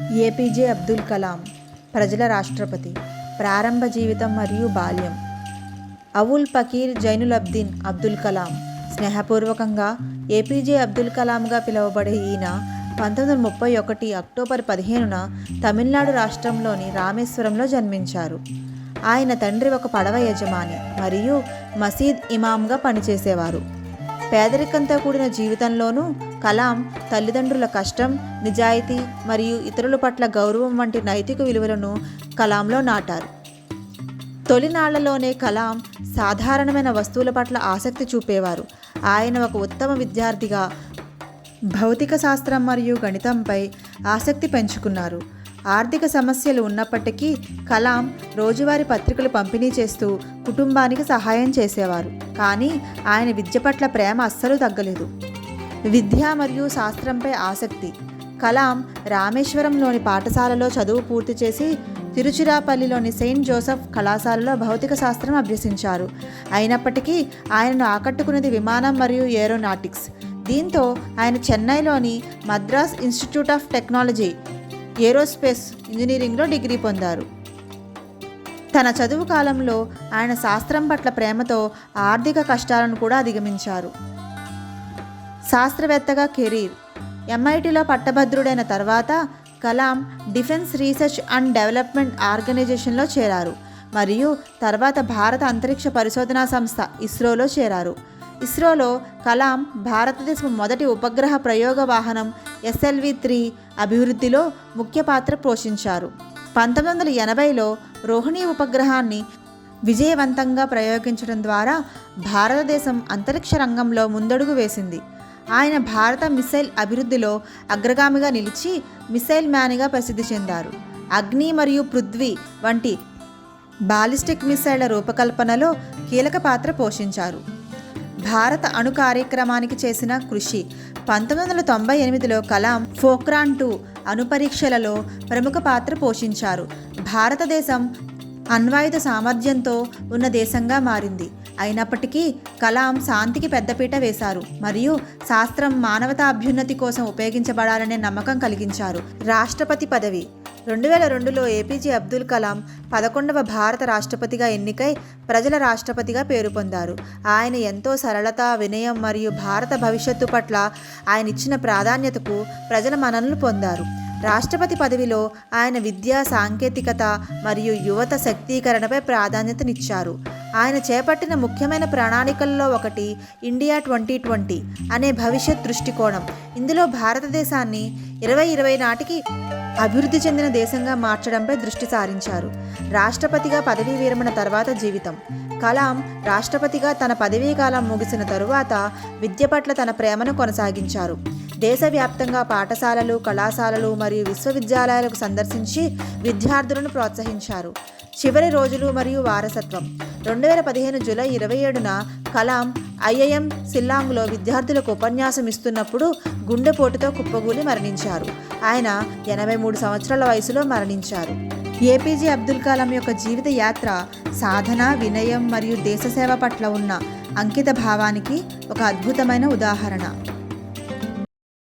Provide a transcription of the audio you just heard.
APJ Abdul Kalam ప్రజల రాష్ట్రపతి ప్రారంభ జీవితం మరియు బాల్యం. అవుల్ పకీర్ జైనులబ్దీన్ అబ్దుల్ కలాం స్నేహపూర్వకంగా ఏపీజే అబ్దుల్ కలాంగా పిలువబడే ఈయన పంతొమ్మిది వందల ముప్పై ఒకటి అక్టోబర్ పదిహేనున తమిళనాడు రాష్ట్రంలోని రామేశ్వరంలో జన్మించారు. ఆయన తండ్రి ఒక పడవ యజమాని మరియు మసీద్ ఇమామ్గా పనిచేసేవారు. పేదరికంతో కూడిన జీవితంలోనూ కలాం తల్లిదండ్రుల కష్టం నిజాయితీ మరియు ఇతరుల పట్ల గౌరవం వంటి నైతిక విలువలను కలాంలో నాటారు. తొలినాళ్ళలోనే కలాం సాధారణమైన వస్తువుల పట్ల ఆసక్తి చూపేవారు. ఆయన ఒక ఉత్తమ విద్యార్థిగా భౌతిక శాస్త్రం మరియు గణితంపై ఆసక్తి పెంచుకున్నారు. ఆర్థిక సమస్యలు ఉన్నప్పటికీ కలాం రోజువారీ పత్రికలు పంపిణీ చేస్తూ కుటుంబానికి సహాయం చేసేవారు. కానీ ఆయన విద్య పట్ల ప్రేమ అస్సలు తగ్గలేదు. విద్య మరియు శాస్త్రంపై ఆసక్తి. కలాం రామేశ్వరంలోని పాఠశాలలో చదువు పూర్తి చేసి తిరుచిరాపల్లిలోని సెయింట్ జోసెఫ్ కళాశాలలో భౌతిక శాస్త్రం అభ్యసించారు. అయినప్పటికీ ఆయనను ఆకట్టుకున్నది విమానం మరియు ఏరోనాటిక్స్. దీంతో ఆయన చెన్నైలోని Madras institute of technology aerospace ఇంజనీరింగ్లో డిగ్రీ పొందారు. తన చదువు కాలంలో ఆయన శాస్త్రం పట్ల ప్రేమతో ఆర్థిక కష్టాలను కూడా అధిగమించారు. శాస్త్రవేత్తగా కెరీర్ ఎంఐటిలో పట్టభద్రుడైన తర్వాత Kalam defence research and development ఆర్గనైజేషన్లో చేరారు. మరియు తర్వాత భారత అంతరిక్ష పరిశోధనా సంస్థ ఇస్రోలో చేరారు. ఇస్రోలో కలాం భారతదేశం మొదటి ఉపగ్రహ ప్రయోగ వాహనం ఎస్ఎల్వి త్రీ అభివృద్ధిలో ముఖ్య పాత్ర పోషించారు. పంతొమ్మిది వందల ఎనభైలో రోహిణి ఉపగ్రహాన్ని విజయవంతంగా ప్రయోగించడం ద్వారా భారతదేశం అంతరిక్ష రంగంలో ముందడుగు వేసింది. ఆయన భారత మిసైల్ అభివృద్ధిలో అగ్రగామిగా నిలిచి మిసైల్ మ్యాన్గా ప్రసిద్ధి చెందారు. అగ్ని మరియు పృథ్వీ వంటి బాలిస్టిక్ మిసైళ్ళ రూపకల్పనలో కీలక పాత్ర పోషించారు. భారత అణు కార్యక్రమానికి చేసిన కృషి. పంతొమ్మిది వందల తొంభై ఎనిమిదిలో కలాం ఫోక్రాన్ టూ అణు పరీక్షలలో ప్రముఖ పాత్ర పోషించారు. భారతదేశం అణ్వాయుధ సామర్థ్యంతో ఉన్న దేశంగా మారింది. అయినప్పటికీ కలాం శాంతికి పెద్దపీట వేశారు. మరియు శాస్త్రం మానవతా అభ్యున్నతి కోసం ఉపయోగించబడాలనే నమ్మకం కలిగించారు. రాష్ట్రపతి పదవి. రెండు వేల రెండులో ఏపీజే అబ్దుల్ కలాం పదకొండవ భారత రాష్ట్రపతిగా ఎన్నికై ప్రజల రాష్ట్రపతిగా పేరు పొందారు. ఆయన ఎంతో సరళత వినయం మరియు భారత భవిష్యత్తు పట్ల ఆయన ఇచ్చిన ప్రాధాన్యతకు ప్రజల మన్ననలు పొందారు. రాష్ట్రపతి పదవిలో ఆయన విద్యా సాంకేతికత మరియు యువత శక్తీకరణపై ప్రాధాన్యతనిచ్చారు. ఆయన చేపట్టిన ముఖ్యమైన ప్రణాళికల్లో ఒకటి ఇండియా ట్వంటీ ట్వంటీ అనే భవిష్యత్ దృష్టికోణం. ఇందులో భారతదేశాన్ని ఇరవై ఇరవై నాటికి అభివృద్ధి చెందిన దేశంగా మార్చడంపై దృష్టి సారించారు. రాష్ట్రపతిగా పదవీ విరమణ తర్వాత జీవితం. కలాం రాష్ట్రపతిగా తన పదవీ కాలం ముగిసిన తరువాత విద్య పట్ల తన ప్రేమను కొనసాగించారు. దేశవ్యాప్తంగా పాఠశాలలు కళాశాలలు మరియు విశ్వవిద్యాలయాలకు సందర్శించి విద్యార్థులను ప్రోత్సహించారు. చివరి రోజులు మరియు వారసత్వం. రెండు వేల పదిహేను జూలై ఇరవై ఏడున కలాం ఐఐఎం సిల్లాంగ్లో విద్యార్థులకు ఉపన్యాసం ఇస్తున్నప్పుడు గుండెపోటుతో కుప్పగూలి మరణించారు. ఆయన ఎనభై మూడు సంవత్సరాల వయసులో మరణించారు. ఏపీజే అబ్దుల్ కలాం యొక్క జీవిత యాత్ర సాధన వినయం మరియు దేశసేవ పట్ల ఉన్న అంకిత భావానికి ఒక అద్భుతమైన ఉదాహరణ.